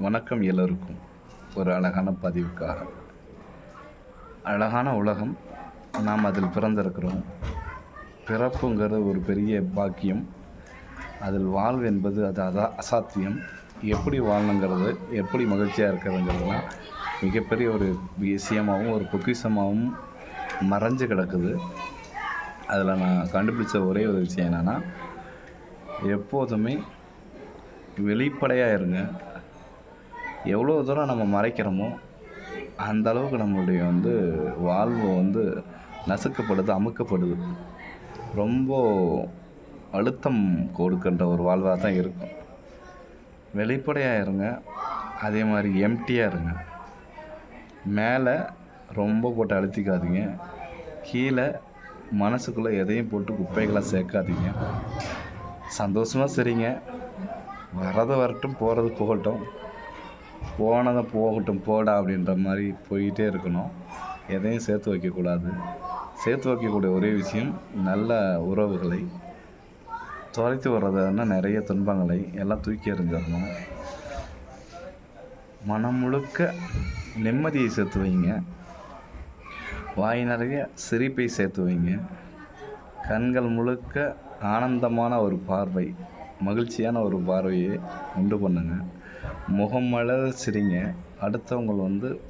வணக்கம் எல்லோருக்கும். ஒரு அழகான பதிவுக்காக. அழகான உலகம் நாம் அதில் பிறந்திருக்கிறோம். பிறப்புங்கிறது ஒரு பெரிய பாக்கியம். அதில் வாழ்வு என்பது அது அதா அசாத்தியம். எப்படி வாழணுங்கிறது எப்படி மகிழ்ச்சியாக இருக்கிறதுங்கிறதுலாம் மிகப்பெரிய ஒரு விஷயமாகவும் ஒரு பொக்கிஷமாகவும் மறைஞ்சு கிடக்குது. அதில் நான் கண்டுபிடிச்ச ஒரே ஒரு விஷயம் என்னென்னா எப்போதுமே வெளிப்படையாக இருங்க. எவ்வளோ தூரம் நம்ம மறைக்கிறோமோ அந்த அளவுக்கு நம்மளுடைய வந்து வாழ்வு வந்து நசுக்கப்படுது அமுக்கப்படுது. ரொம்ப அழுத்தம் கொடுக்கின்ற ஒரு வாழ்வாக தான் இருக்கும். வெளிப்படையாக இருங்க அதே மாதிரி எம்டியாக இருங்க. மேலே ரொம்ப போட்டு அழுத்திக்காதீங்க. கீழே மனசுக்குள்ளே எதையும் போட்டு குப்பைகளாக சேர்க்காதீங்க. சந்தோஷமாக சரிங்க. வரது வரட்டும் போகிறது போகட்டும். போனதை போகட்டும் போடா அப்படின்ற மாதிரி போயிட்டே இருக்கணும். எதையும் சேர்த்து வைக்கக்கூடாது. சேர்த்து வைக்கக்கூடிய ஒரே விஷயம் நல்ல உறவுகளை தொலைத்து வர்றதுன்னா நிறைய துன்பங்களை எல்லாம் தூக்கி எறிஞ்சிடணும். மனம் முழுக்க நிம்மதியை சேர்த்து வைங்க. வாய் நிறைய சிரிப்பை சேர்த்து வைங்க. கண்கள் முழுக்க ஆனந்தமான ஒரு பார்வை மகிழ்ச்சியான ஒரு பார்வையை உண்டு பண்ணுங்கள் முகம் மலர சிரிங்க. அடுத்தவங்க வந்து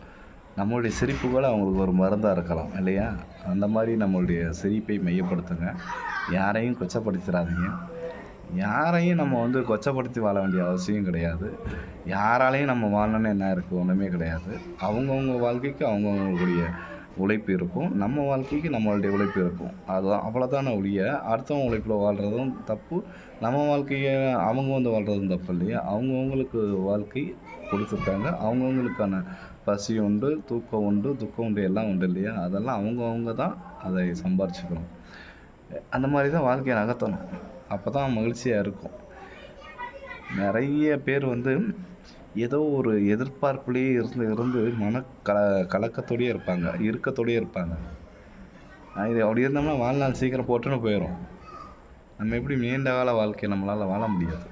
நம்மளுடைய சிரிப்பு கூட அவங்களுக்கு ஒரு மருந்தாக இருக்கலாம் இல்லையா? அந்த மாதிரி நம்மளுடைய சிரிப்பை மையப்படுத்துங்க. யாரையும் கொச்சப்படுத்திடாதீங்க யாரையும் நம்ம வந்து கொச்சப்படுத்தி வாழ வேண்டிய அவசியம் கிடையாது. யாராலையும் நம்ம வாழணும்னு என்ன இருக்குது ஒன்றுமே கிடையாது. அவங்கவுங்க வாழ்க்கைக்கு அவங்கவுங்களுடைய உழைப்பு இருக்கும். நம்ம வாழ்க்கைக்கு நம்மளுடைய உழைப்பு இருக்கும். அதுதான் அவ்வளோதான ஒழிய அடுத்தவங்க உழைப்பில் வாழ்கிறதும் தப்பு. நம்ம வாழ்க்கையை அவங்க வந்து வாழ்கிறதும் தப்பு இல்லையா? அவங்கவுங்களுக்கு வாழ்க்கை கொடுத்துருக்காங்க. அவங்கவுங்களுக்கான பசி உண்டு தூக்கம் உண்டு துக்கம் உண்டு எல்லாம் உண்டு இல்லையா? அதெல்லாம் அவங்கவுங்க தான் அதை சம்பாரிச்சுக்கணும். அந்த மாதிரி தான் வாழ்க்கையை நகர்த்தணும். அப்போ தான் மகிழ்ச்சியாக இருக்கும். நிறைய பேர் வந்து ஏதோ ஒரு எதிர்பார்ப்புலேயே இருந்து இருந்து மன கல கலக்கத்தோடயே இருப்பாங்க இறுக்கத்தோடயே இருப்பாங்க. இது அப்படி இருந்தோம்னா வாழ்நாள் சீக்கிரம் போட்டுன்னு போயிடும் நம்ம எப்படி நீண்ட கால வாழ்க்கையை நம்மளால் வாழ முடியாது.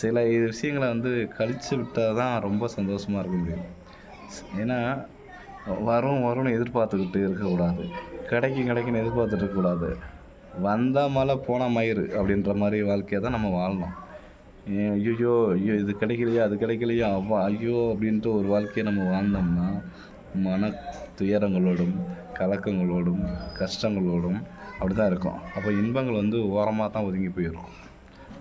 சில விஷயங்களை வந்து கழித்து விட்டால் தான் ரொம்ப சந்தோஷமாக இருக்க முடியும். ஏன்னா வரும் வரும்னு எதிர்பார்த்துக்கிட்டு இருக்கக்கூடாது. கிடைக்கும் கிடைக்குன்னு எதிர்பார்த்துட்டு இருக்கக்கூடாது. வந்தால் மழை போனால் மயிறு அப்படின்ற மாதிரி வாழ்க்கையை தான் நம்ம வாழணும். ஐயோ ஐயோ இது கிடைக்கலையா அது கிடைக்கலையா அவ்வா ஐயோ அப்படின்ட்டு ஒரு வாழ்க்கையை நம்ம வாழ்ந்தோம்னா மன துயரங்களோடும் கலக்கங்களோடும் கஷ்டங்களோடும் அப்படி தான் இருக்கும். அப்போ இன்பங்கள் வந்து ஓரமாக தான் ஒதுங்கி போயிடும்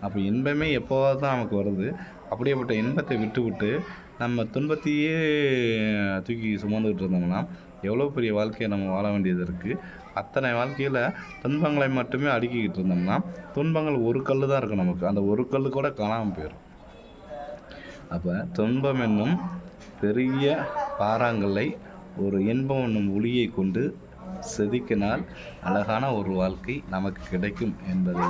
அப்போ இன்பமே எப்போவாது தான் நமக்கு வருது அப்படியேப்பட்ட இன்பத்தை விட்டு விட்டு நம்ம துன்பத்தையே தூக்கி சுமந்துக்கிட்டு இருந்தோம்னா எவ்வளோ பெரிய வாழ்க்கையை நம்ம வாழ வேண்டியது இருக்குது அத்தனை வாழ்க்கையில் துன்பங்களை மட்டுமே அடுக்கிக்கிட்டு இருந்தோம்னா துன்பங்கள் ஒரு கல் தான் இருக்கும் நமக்கு. அந்த ஒரு கல் கூட காணாமல் போயிடும் அப்போ துன்பம் என்னும் பெரிய பாறாங்கல்லை ஒரு இன்பம் என்னும் ஒளியை கொண்டு செதுக்கினால் அழகான ஒரு வாழ்க்கை நமக்கு கிடைக்கும் என்பதை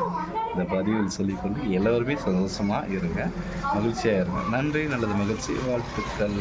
இந்த பதிவில் சொல்லிக்கொண்டு எல்லோருமே சந்தோஷமாக இருங்க. மகிழ்ச்சியாக இருங்க. நன்றி நல்லது மகிழ்ச்சி. வாழ்த்துக்கள்.